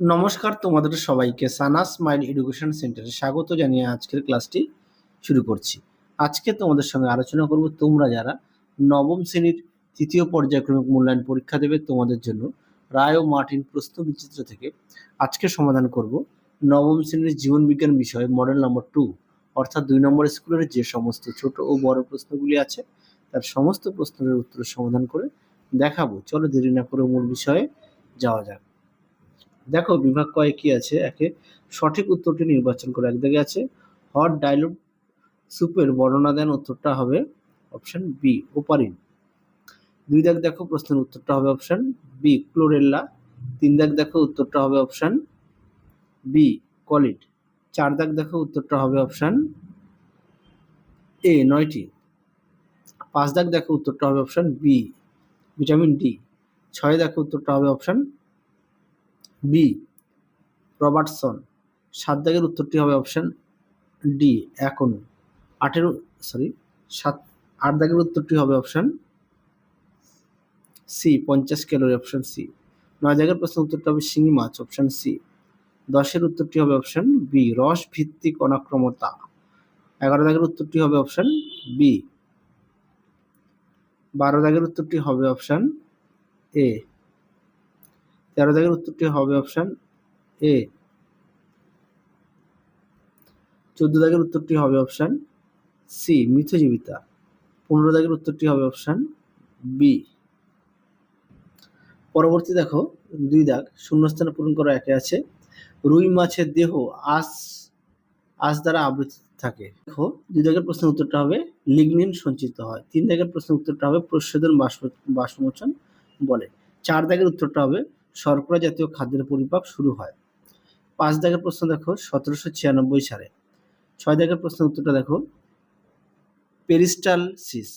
নমস্কার তোমাদের সবাইকে সানা স্মাইল এডুকেশন সেন্টারে স্বাগত জানিয়ে আজকের ক্লাসটি শুরু করছি। আজকে তোমাদের সঙ্গে আলোচনা করব তোমরা যারা নবম শ্রেণির তৃতীয় পর্যায়ক্রমিক মূল্যায়ন পরীক্ষা দেবে তোমাদের জন্য রায় ও মার্টিন প্রশ্ন বিচিত্র থেকে আজকে সমাধান করব নবম শ্রেণির জীবন বিজ্ঞান বিষয়ে মডেল নম্বর টু, অর্থাৎ দুই নম্বর স্কুলের যে সমস্ত ছোট ও বড় প্রশ্নগুলি আছে তার সমস্ত প্রশ্নের উত্তর সমাধান করে দেখাবো। চলো দেরি না করে মূল বিষয়ে যাওয়া যাক। দেখো বিভাগ কয়ে কি আছে? একে সঠিক উত্তরটি নির্বাচন করে এক দিকে আছে। হট ডাইলুট সুপের বর্ণনা দেন উত্তরটা হবে অপশন বি ওপারিন। দুই দাগ দেখো প্রশ্নের উত্তরটা হবে অপশন বি ক্লোরেল্লা তিন দাগ দেখো উত্তরটা হবে অপশন বি কলিড। চার দাগ দেখো উত্তরটা হবে অপশন এ নয়টি। পাঁচ দাগ দেখো উত্তরটা হবে অপশন বি ভিটামিন ডি ছয় দেখো উত্তরটা হবে অপশন বি রবার্টসন সাত দাগের উত্তরটি হবে অপশন ডি এখনও আঠেরো সরি সাত, আট দাগের উত্তরটি হবে অপশন সি পঞ্চাশ ক্যালোরি অপশন সি নয় দাগের প্রশ্ন উত্তরটি হবে শিঙি মাছ অপশন সি দশের উত্তরটি হবে অপশন বি রস ভিত্তিক অনাক্রমতা। এগারো দাগের উত্তরটি হবে অপশন বি বারো দাগের উত্তরটি হবে অপশন এ তেরো দাগের উত্তরটি হবে অপশন এ চোদ্দ দাগের উত্তরটি হবে অপশন সি মিথজীবিতা পনেরো দাগের উত্তরটি হবে অপশন বি পরবর্তী দেখো, দুই দাগ, শূন্যস্থানে পূরণ করা একে আছে। রুই মাছের দেহ আঁশ আঁশ দ্বারা আবৃত থাকে। দেখো, দুই দাগের প্রশ্নের উত্তরটা হবে, লিগনিন সঞ্চিত হয়। তিন দাগের প্রশ্নের উত্তরটা হবে প্রশোধন বাষ্প বাষ্পমোচন বলে। চার দাগের উত্তরটা হবে শর্করা জাতীয় খাদ্যের পরিপাক শুরু হয়। পাঁচ দাগের প্রশ্ন দেখো সতেরোশো ছিয়ানব্বই সালে। ছয় দাগের প্রশ্নের উত্তরটা দেখো পেরিস্টালসিস।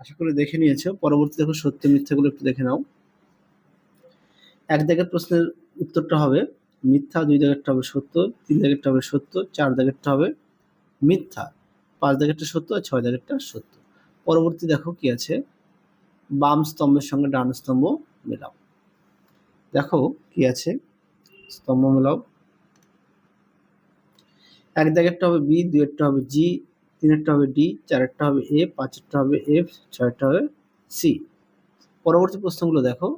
আশা করি দেখে নিয়েছো। পরবর্তী দেখো সত্য মিথ্যাগুলো একটু দেখে নাও। এক দাগের প্রশ্নের উত্তরটা হবে মিথ্যা, দুই দাগেরটা হবে সত্য, তিন দাগেরটা হবে সত্য, চার দাগেরটা হবে মিথ্যা। পাঁচ দাগেরটা সত্য আর ছয় দাগেরটা সত্য। পরবর্তী দেখো কি আছে? বাম স্তম্ভের সঙ্গে ডান স্তম্ভ মেলাও। দেখো কি আছে? স্তম্ভ এক দাগেরটা হবে বি দুয়েরটা হবে জি তিনেরটা হবে ডি চারেরটা হবে এ পাঁচেরটা হবে এফ ছয়েরটা হবে সি পরবর্তী প্রশ্নগুলো দেখো।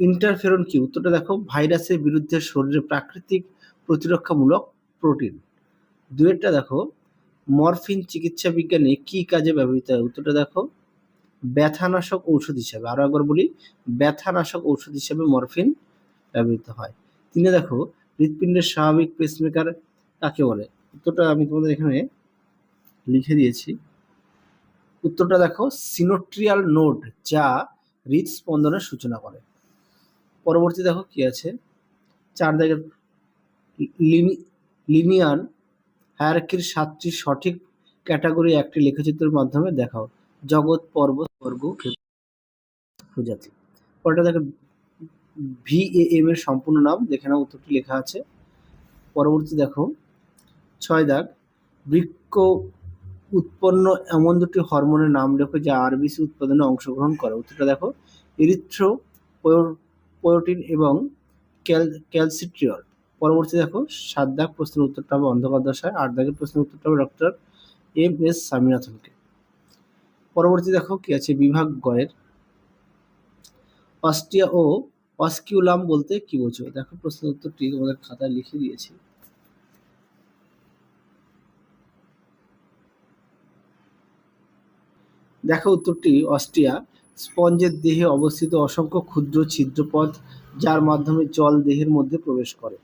ইন্টারফেরন কি? উত্তরটা দেখো, ভাইরাসের বিরুদ্ধে শরীরে প্রাকৃতিক প্রতিরক্ষামূলক প্রোটিন দুয়েরটা দেখো, মরফিন চিকিৎসা বিজ্ঞানে কি কাজে ব্যবহৃত হয়? উত্তরটা দেখো। ব্যথানাশক ঔষধ হিসাবে আরও একবার বলি, ব্যথানাশক ঔষধ হিসাবে মরফিন ব্যবহৃত হয়। তিনে দেখো, হৃৎপিণ্ডের স্বাভাবিক পেসমেকার কাকে বলে? উত্তরটা আমি তোমাদের এখানে লিখে দিয়েছি। উত্তরটা দেখো, সিনোট্রিয়াল নোড, যা হৃদস্পন্দনের সূচনা করে। পরবর্তী দেখো কি আছে? চার দাগের লিনিয়ান হায়ারকির সাতটি সঠিক ক্যাটাগরি একটি লেখচিত্রের মাধ্যমে দেখাও। জগৎ, পর্বত বর্গ প্রজাতি পরটা দেখো ভি এম এর সম্পূর্ণ নাম, দেখে নাও উত্তরটি লেখা আছে। পরবর্তী দেখো, ছয় দাগ বৃক্ষ উৎপন্ন এমন দুটি হরমোনের নাম লেখো যা আরবিসি উৎপাদনে অংশগ্রহণ করে। উত্তরটা দেখো ইরিথ্রো পোয়োটিন এবং ক্যাল ক্যালসিট্রিয়ল পরবর্তী দেখো, সাত দাগ প্রশ্নের উত্তরটা হবে অন্ধকার দশায়, আট দাগের প্রশ্নের উত্তরটা হবে ডক্টর এম এস স্বামীনাথনকে। পরবর্তী দেখো কি আছে? বিভাগ গয়ের অস্টিয়া ও অস্কিউলাম বলতে কি বোঝো? দেখো প্রশ্নের উত্তরটি তোমাদের খাতায় লিখে দিয়েছি। দেখো উত্তরটি, অস্ট্রিয়া। স্পঞ্জের দেহে অবস্থিত অসংখ্য ক্ষুদ্র ছিদ্রপথ, যার মাধ্যমে জল দেহের মধ্যে প্রবেশ করে।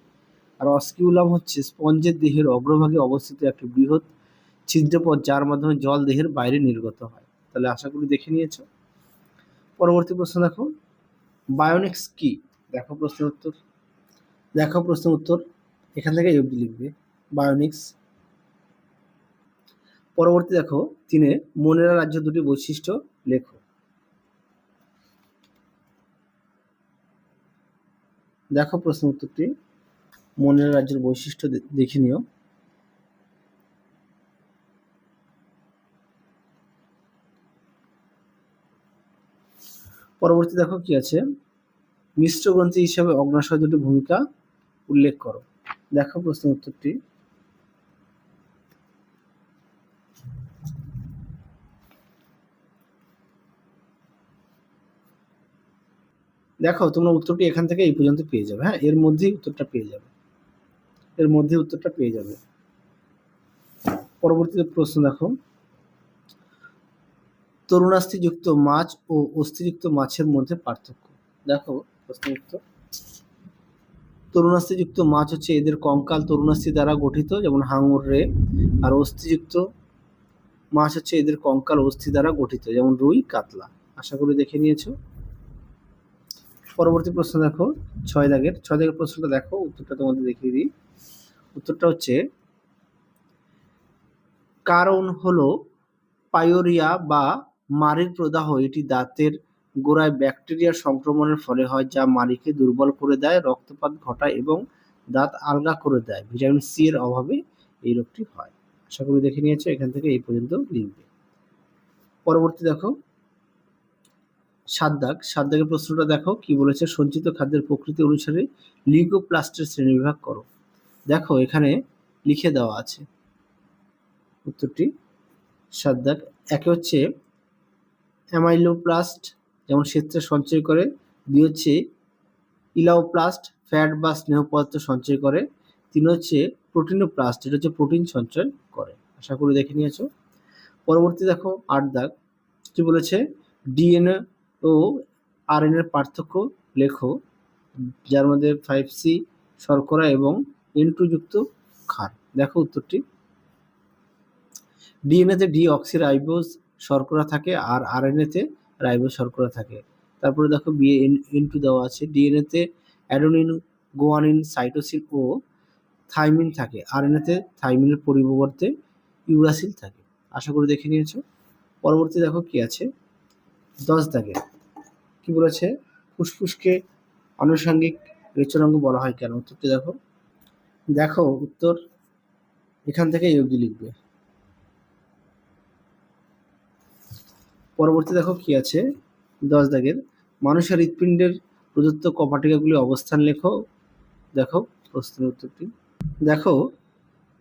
আর অস্কিউলাম হচ্ছে স্পঞ্জের দেহের অগ্রভাগে অবস্থিত একটি বৃহৎ ছিদ্রপথ, যার মাধ্যমে জল দেহের বাইরে নির্গত হয়। তাহলে আশা করি দেখে নিয়েছো। পরবর্তী প্রশ্ন দেখো বায়োনিক্স কি? দেখো প্রশ্নের উত্তর। দেখো প্রশ্নের উত্তর, এখান থেকে অবধি লিখবে বায়োনিক্স পরবর্তী দেখো, তিনে মনেরা রাজ্য দুটি বৈশিষ্ট্য লেখো। দেখো প্রশ্ন উত্তরটি, মনের রাজ্যের বৈশিষ্ট্য দেখে নিও। পরবর্তী দেখো কি আছে? মিশ্র গ্রন্থি হিসাবে অগ্নাশয় দুটি ভূমিকা উল্লেখ করো। দেখো প্রশ্ন উত্তরটি। দেখো, তোমরা উত্তরটি এখান থেকে এই পর্যন্ত পেয়ে যাবে হ্যাঁ? এর মধ্যেই উত্তরটা পেয়ে যাবে। এর মধ্যে উত্তরটা পেয়ে যাবে। পরবর্তীতে প্রশ্ন দেখো। তরুণাস্থিযুক্ত মাছ ও অস্থিযুক্ত মাছের মধ্যে পার্থক্য। দেখো প্রশ্ন উত্তর তরুণাস্থিযুক্ত মাছ হচ্ছে এদের কঙ্কাল তরুণাস্থি দ্বারা গঠিত, যেমন হাঙর, রে। আর অস্থিযুক্ত মাছ হচ্ছে এদের কঙ্কাল অস্থি দ্বারা গঠিত, যেমন রুই, কাতলা। আশা করি দেখে নিয়েছো। পরবর্তী প্রশ্ন দেখো, ছয় দাগের। ছয় দাগের প্রশ্নটা দেখো, উত্তরটা তোমাদের দেখিয়ে দিই। উত্তরটা হচ্ছে, কারণ হলো পায়োরিয়া বা মারির প্রদাহ এটি দাঁতের গোড়ায় ব্যাকটেরিয়ার সংক্রমণের ফলে হয়, যা মারিকে দুর্বল করে দেয়, রক্তপাত ঘটায় এবং দাঁত আলগা করে দেয়। ভিটামিন সি এর অভাবে এই রোগটি হয়। আশা করি দেখে নিয়েছো, এখান থেকে এই পর্যন্ত লিখবে। পরবর্তী দেখো সাত দাগ সাত দাগের প্রশ্নটা দেখো, কি বলেছে? সঞ্চিত খাদ্যের প্রকৃতি অনুসারে লিউকোপ্লাস্টের শ্রেণীবিভাগ করো। দেখো, এখানে লিখে দেওয়া আছে। উত্তরটি সাত দাগ একে হচ্ছে অ্যামাইলোপ্লাস্ট যেমন ক্ষেত্রে সঞ্চয় করে। দুই হচ্ছে ইলাওপ্লাস্ট ফ্যাট বা স্নেহ পদার্থ সঞ্চয় করে। তিন হচ্ছে প্রোটিনোপ্লাস্ট এটা হচ্ছে প্রোটিন সঞ্চয় করে। আশা করি দেখে নিয়েছো। পরবর্তী দেখো আট দাগ। কি বলেছে? ডিএনএ ও আরএনএ এর পার্থক্য লেখো, যার মধ্যে ফাইভ সি শর্করা এবং এন যুক্ত ক্ষার। দেখো উত্তরটি। ডিএনএতে ডি অক্সি রাইবোজ শর্করা থাকে আর আর আরএনএতে রাইবোজ শর্করা থাকে। তারপরে দেখো বিএ এন টু দেওয়া আছে। ডিএনএতে অ্যাডোনিন গোয়ানিন সাইটোসিন ও থাইমিন থাকে। আর এন আরএনএতে থাইমিনের পরিবর্তে ইউরাসিল থাকে। আশা করি দেখে নিয়েছো। পরবর্তী দেখো কি আছে? দশ দাগে। কি বলেছে? ফুসফুসকে আনুষঙ্গিক রেচনাঙ্গ বলা হয় কেন? উত্তরটি দেখো। দেখো উত্তর। এখান থেকে অবধি লিখবে। পরবর্তী দেখো কি আছে? দশ দাগের। মানুষের হৃৎপিণ্ডের প্রদত্ত কপাটিকাগুলি অবস্থান লেখো। দেখো প্রশ্নের উত্তরটি। দেখো,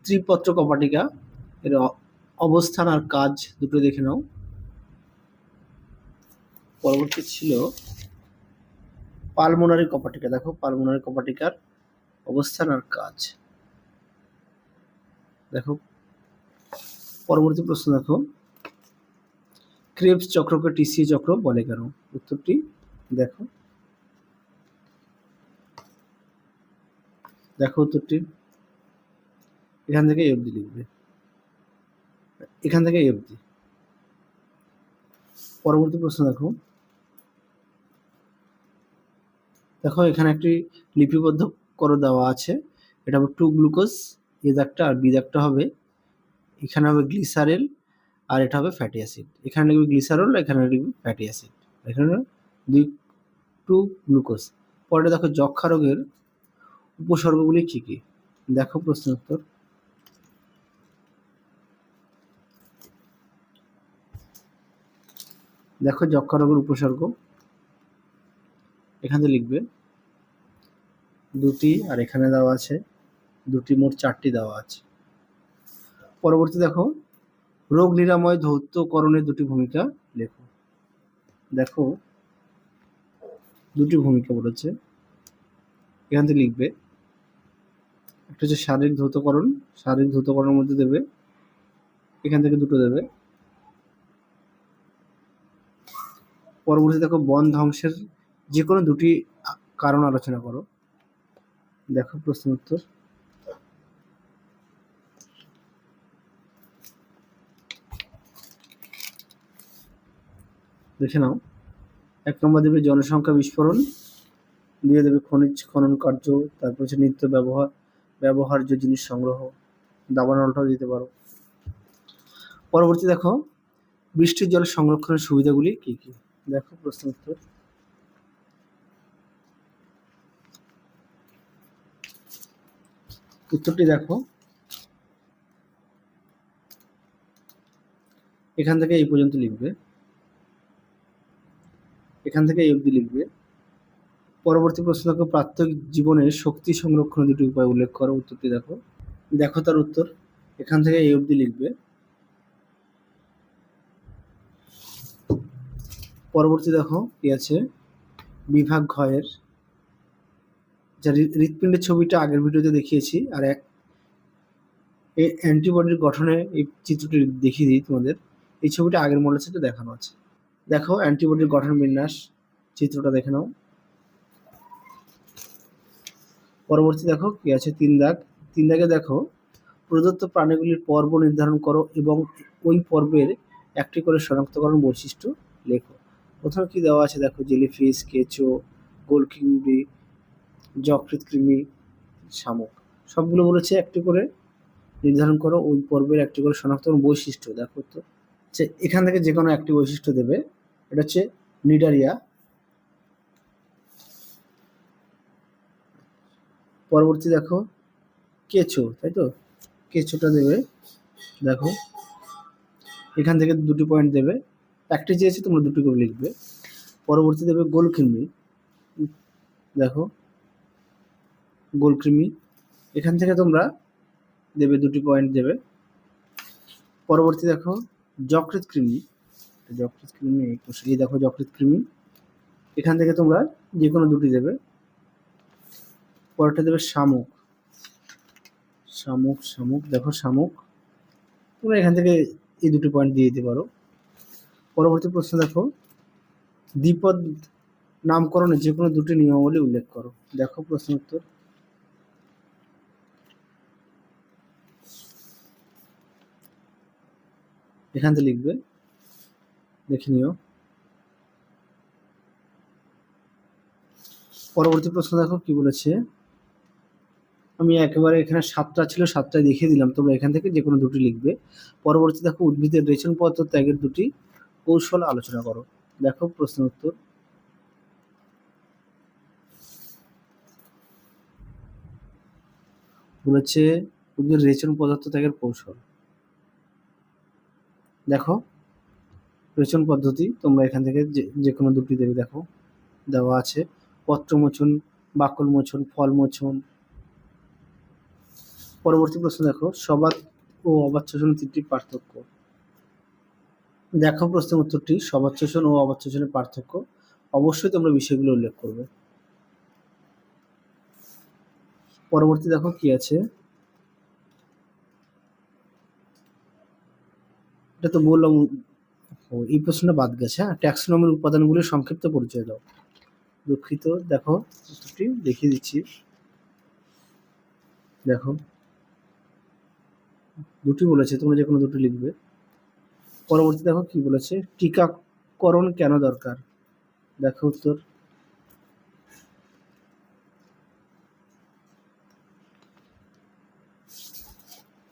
ত্রিপত্র কপাটিকা, এর অবস্থান আর কাজ দুটো দেখে নাও। পরবর্তী ছিল পালমোনারি কপাটিকা। দেখো, পালমোনারি কপাটিকার অবস্থান আর কাজ। দেখো, পরবর্তী প্রশ্ন দেখো। ক্রেবস চক্রকে টিসি চক্র বলে কেন? উত্তরটি দেখো। দেখো উত্তরটি। এখান থেকে এই লিখবে। এখান থেকে এই অবধি। পরবর্তী প্রশ্ন দেখো। দেখো, এখানে একটি লিপিবদ্ধ করে দেওয়া আছে। এটা হবে টু গ্লুকোজ, এ দাগটা আর বি দাগটা হবে। এখানে হবে গ্লিসারেল আর এটা হবে ফ্যাটি অ্যাসিড এখানে লিখবে গ্লিসারল এখানে লিখবে ফ্যাটি অ্যাসিড এখানে দুই টু গ্লুকোজ পরে দেখো যক্ষা রোগের উপসর্গগুলি কী কী? দেখো প্রশ্ন উত্তর। দেখো যক্ষা রোগের উপসর্গ। এখানে লিখবে দুটি, আর এখানে দেওয়া আছে দুটি, মোট চারটি দেওয়া আছে। পরবর্তী দেখো রোগ নিরাময় ধৌতকরণের দুটি ভূমিকা লেখো। দেখো, দুটি ভূমিকা বলেছে। এখান থেকে লিখবে, একটা হচ্ছে শারীরিক ধৌতকরণ, শারীরিক ধৌতকরণের মধ্যে দেবে, এখান থেকে দুটো দেবে। পরবর্তী দেখো, বন ধ্বংসের যে কোনো দুটি কারণ আলোচনা করো। দেখো প্রশ্ন উত্তর। দেখে নাও। এক নম্বর দেবে জনসংখ্যা বিস্ফোরণ, দিয়ে দেবে খনিজ খনন কার্য, তারপর হচ্ছে নিত্য ব্যবহার, ব্যবহার্য জিনিস সংগ্রহ দাবানলটাও দিতে পারো। পরবর্তী দেখো, বৃষ্টির জল সংরক্ষণের সুবিধাগুলি কি কি? দেখো প্রশ্ন উত্তর। উত্তরটি দেখো। এখান থেকে এই পর্যন্ত লিখবে। এখান থেকে এই অবধি লিখবে। পরবর্তী প্রশ্ন দেখো, প্রাত্যহিক জীবনে শক্তি সংরক্ষণের দুটি উপায় উল্লেখ করো। উত্তরটি দেখো। দেখো তার উত্তর। এখান থেকে এই অবধি লিখবে। পরবর্তী দেখো কি আছে? বিভাগ ঘয়ের। যা হৃৎ- হৃৎপিণ্ডের ছবিটা আগের ভিডিওতে দেখিয়েছি, আর এক এই অ্যান্টিবডির গঠনে এই চিত্রটি দেখিয়ে দিই তোমাদের। এই ছবিটা আগের মডেল সেটে দেখানো আছে। দেখো অ্যান্টিবডির গঠন বিন্যাস, চিত্রটা দেখে নাও। পরবর্তী দেখো, কি আছে? তিন দাগ। তিন দাগে দেখো, প্রদত্ত প্রাণীগুলির পর্ব নির্ধারণ করো এবং ওই পর্বের একটি করে শনাক্তকরণ বৈশিষ্ট্য লেখো। প্রথমে কি দেওয়া আছে? দেখো, জেলিফিশ, কেঁচো গোলকিংড়ি যকৃৎ কৃমি, শামুক। সবগুলো বলেছে একটি করে নির্ধারণ করো, ওই পর্বের একটি করে শনাক্তকরণ বৈশিষ্ট্য। দেখো তো। যে এখান থেকে যে কোনো একটি বৈশিষ্ট্য দেবে, এটা হচ্ছে নিডারিয়া। পরবর্তী দেখো, কেঁচো, তাই তো? কেঁচোটা দেবে, দেখো। এখান থেকে দুটি পয়েন্ট দেবে। একটি চেয়েছে তোমরা দুটি করে লিখবে। পরবর্তী দেবে গোলকৃমি। দেখো, গোলকৃমি। এখান থেকে তোমরা দেবে দুটি পয়েন্ট দেবে। পরবর্তী দেখো যকৃৎ কৃমি। যকৃৎ কৃমি, এই দেখো যকৃৎ কৃমি। এখান থেকে তোমরা যে কোনো দুটি দেবে। পরেরটা দেবে শামুক। শামুক শামুক, দেখো শামুক। তোমরা এখান থেকে এই দুটি পয়েন্ট দিয়ে দিতে পারো। পরবর্তী প্রশ্ন দেখো। দ্বিপদ নামকরণে যে কোনো দুটি নিয়মাবলী উল্লেখ করো। দেখো প্রশ্ন উত্তর। এখান থেকে লিখবে। দেখে নিও। পরবর্তী প্রশ্ন দেখো কি বলেছে? আমি একেবারে এখানে সাতটা ছিল, সাতটায় দেখিয়ে দিলাম। তোমরা এখান থেকে যে কোনো দুটি লিখবে। পরবর্তী দেখো উদ্ভিদের রেচন পত্র ত্যাগের দুটি কৌশল আলোচনা করো। দেখো প্রশ্ন উত্তর। বলেছে উদ্ভিদের রেচন পদার্থ ত্যাগের কৌশল। দেখো, রেচন পদ্ধতি, তোমরা এখান থেকে যে যে কোনো দুটি দেবে, দেখো, দেওয়া আছে। পত্র মোচন, বাকল মোচন, ফল মোচন। পরবর্তী প্রশ্ন দেখো, সবাত ও অবাত তিনটি পার্থক্য। দেখো প্রশ্নের উত্তরটি শোষণ ও শোষণের পার্থক্য। অবশ্যই তোমরা বিষয়গুলো উল্লেখ করবে। পরবর্তী দেখো কি আছে? এটা তো বললাম ও, এই প্রশ্নটা বাদ গেছে হ্যাঁ? ট্যাক্সোনমির উপাদানগুলির সংক্ষিপ্ত পরিচয় দাও। দুঃখিত দেখো উত্তরটি দেখিয়ে দিচ্ছি। দেখো দুটি বলেছে তোমরা যে কোনো দুটি লিখবে। পরবর্তী দেখো কি বলেছে টিকাকরণ কেন দরকার? দেখো উত্তর।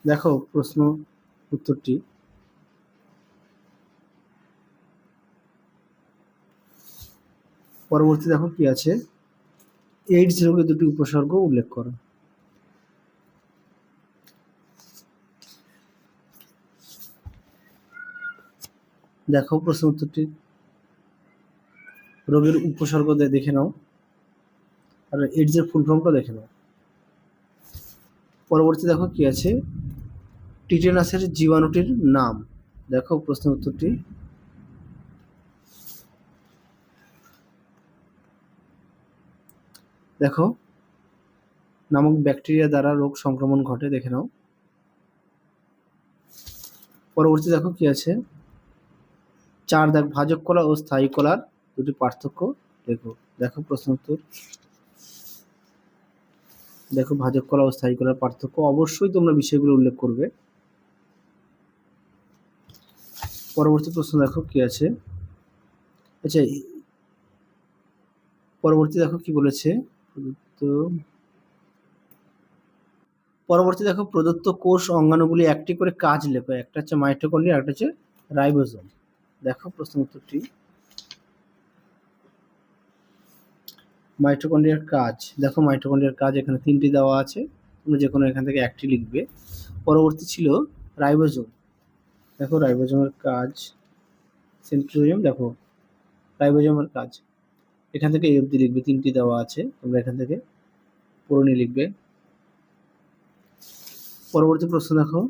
দেখো প্রশ্ন উত্তরটি। পরবর্তী দেখো কি আছে? এইডস রোগের দুটি উপসর্গ উল্লেখ করো। দেখো প্রশ্ন উত্তরটি। রোগের উপসর্গ দেখে নাও। আর এইডসের ফুল ফর্মটা দেখে নাও। পরবর্তী দেখো কি আছে? টিটেনাসের জীবাণুটির নাম। দেখো প্রশ্ন উত্তরটি। দেখো, নামক ব্যাকটেরিয়া দ্বারা রোগ সংক্রমণ ঘটে, দেখে নাও। পরবর্তী দেখো কি আছে? চার দাগ ভাজক কলা ও স্থায়ী কলার দুটি পার্থক্য দেখো দেখো প্রশ্ন উত্তর। দেখো ভাজক কলা ও স্থায়ী কলার পার্থক্য। অবশ্যই তোমরা বিষয়গুলো উল্লেখ করবে। পরবর্তী প্রশ্ন দেখো কি আছে? আচ্ছা পরবর্তী দেখো কি বলেছে? প্রদত্ত পরবর্তী দেখো, প্রদত্ত কোষ অঙ্গাণুগুলি একটি করে কাজ লেখো একটা হচ্ছে মাইটোকন্ড্রিয়া একটা হচ্ছে রাইবোজোম দেখো প্রশ্ন উত্তরটি। মাইটোকন্ড্রিয়ার কাজ। দেখো মাইটোকন্ড্রিয়ার কাজ এখানে তিনটি দেওয়া আছে। তোমরা যে কোনো এখান থেকে একটি লিখবে। পরবর্তী ছিল রাইবোজোম দেখো রাইবোজোমের কাজ। সেন্ট্রোজোম দেখো। রাইবোজোমের কাজ। এখান থেকে এই অবধি লিখবে, তিনটি দেওয়া আছে, তোমরা এখান থেকে পূরণী লিখবে। পরবর্তী প্রশ্ন দেখো,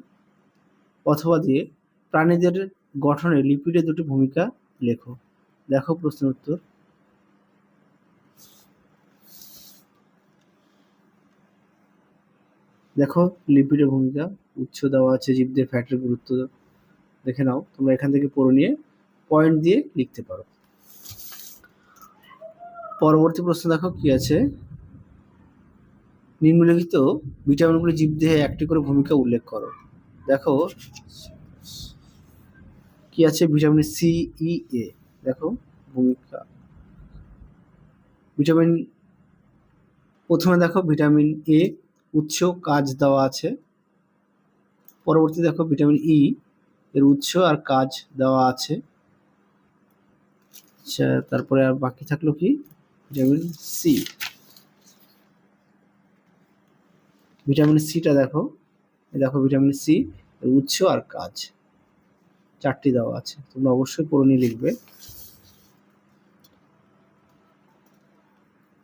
অথবা দিয়ে প্রাণীদের গঠনে লিপিডের দুটি ভূমিকা লেখো। দেখো প্রশ্নের উত্তর। দেখো লিপিডের ভূমিকা উচ্চ দেওয়া আছে, জীবদের ফ্যাটের গুরুত্ব দেখে নাও, তোমরা এখান থেকে পড়ে নিয়ে পয়েন্ট দিয়ে লিখতে পারো। পরবর্তী প্রশ্ন দেখো কি আছে? নিম্নলিখিত ভিটামিনগুলি জীবদেহে একটি করে ভূমিকা উল্লেখ করো। দেখো, কি আছে ভিটামিন সি, ই, এ? দেখো, ভূমিকা। ভিটামিন, প্রথমে দেখো ভিটামিন এ উৎস কাজ দেওয়া আছে। পরবর্তী দেখো ভিটামিন ই এর উৎস আর কাজ দেওয়া আছে। আচ্ছা তারপরে আর বাকি থাকল কি? Vitamin C. ভিটামিন সিটা দেখো। দেখো ভিটামিন সি উৎস আর কাজ। চারটি দেওয়া আছে, তোমরা অবশ্যই পড়ে লিখবে।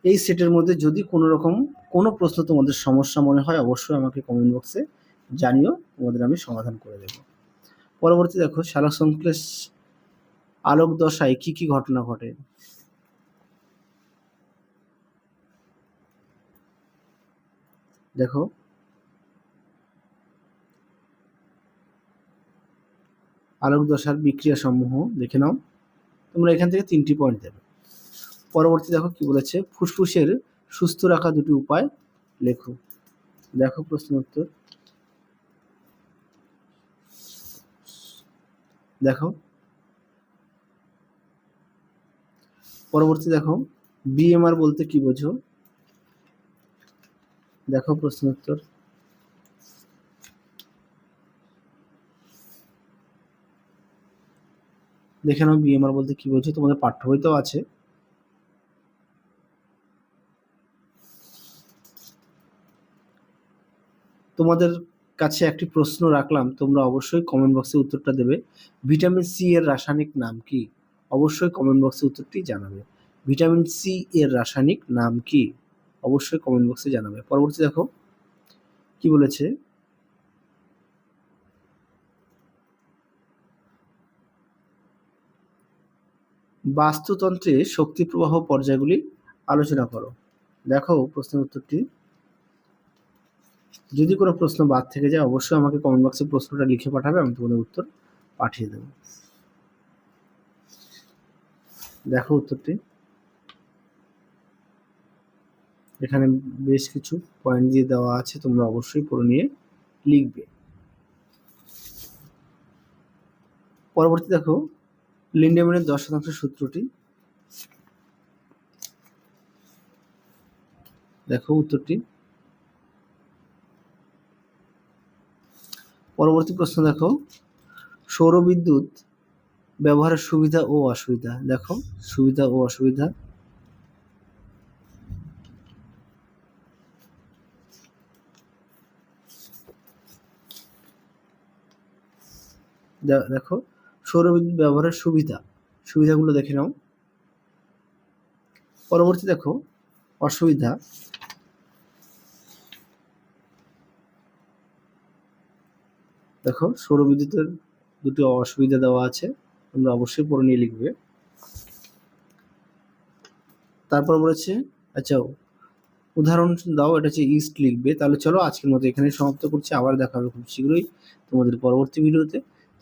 এই সেটের মধ্যে যদি কোনো রকম কোনো প্রশ্ন তোমাদের সমস্যা মনে হয়, অবশ্যই আমাকে কমেন্ট বক্সে জানিও, তোমাদের আমি সমাধান করে দেব। পরবর্তী দেখো, শালক সংশ্লেষ আলোক দশায় কি কি ঘটনা ঘটে? দেখো। আলোক দশার বিক্রিয়া সমূহ দেখে নাও। তোমরা এখান থেকে তিনটি পয়েন্ট দেবে। পরবর্তী দেখো কি বলেছে, ফুসফুসের সুস্থ রাখা দুটি উপায় লেখো। দেখো প্রশ্ন উত্তর। দেখো। পরবর্তী দেখো বিএমআর বলতে কি বোঝো? দেখো প্রশ্ন উত্তর। দেখে নাও বিএমআর বলতে কি বোঝো, তোমাদের পাঠ্য বইতেও আছে। তোমাদের কাছে একটি প্রশ্ন রাখলাম, তোমরা অবশ্যই কমেন্ট বক্সে উত্তরটা দেবে। ভিটামিন সি এর রাসায়নিক নাম কি? অবশ্যই কমেন্ট বক্সে উত্তরটি জানাবে। ভিটামিন সি এর রাসায়নিক নাম কি? অবশ্যই কমেন্ট বক্সে জানাবে। পরবর্তী দেখো, কি বলেছে? বাস্তুতন্ত্রে শক্তি প্রবাহ পর্যায়গুলি আলোচনা করো। দেখো প্রশ্নের উত্তরটি। যদি কোনো প্রশ্ন বাদ থেকে যায়, অবশ্যই আমাকে কমেন্ট বক্সে প্রশ্নটা লিখে পাঠাবে, আমি তোমাদের উত্তর পাঠিয়ে দেব। দেখো উত্তরটি। এখানে বেশ কিছু পয়েন্ট দিয়ে দেওয়া আছে, তোমরা অবশ্যই পড়ে নিয়ে লিখবে। পরবর্তী দেখো লিন্ডেম্যানের দশ শতাংশ সূত্রটি। দেখো উত্তরটি। পরবর্তী প্রশ্ন দেখো, সৌরবিদ্যুৎ ব্যবহারের সুবিধা ও অসুবিধা। দেখো, সুবিধা ও অসুবিধা। দেখো, সৌরবিদ্যুৎ ব্যবহারের সুবিধা। সুবিধাগুলো দেখে নাও। পরবর্তী দেখো, অসুবিধা। দেখো, সৌরবিদ্যুতের দুটি অসুবিধা দেওয়া আছে, তোমরা অবশ্যই পড়ে নিয়ে লিখবে। তারপর বলেছে আচ্ছা উদাহরণ দাও, এটা হচ্ছে ইস্ট লিখবে। তাহলে চলো, আজকের মতো এখানে সমাপ্ত করছি। আবার দেখা হবে খুব শীঘ্রই তোমাদের পরবর্তী ভিডিওতে।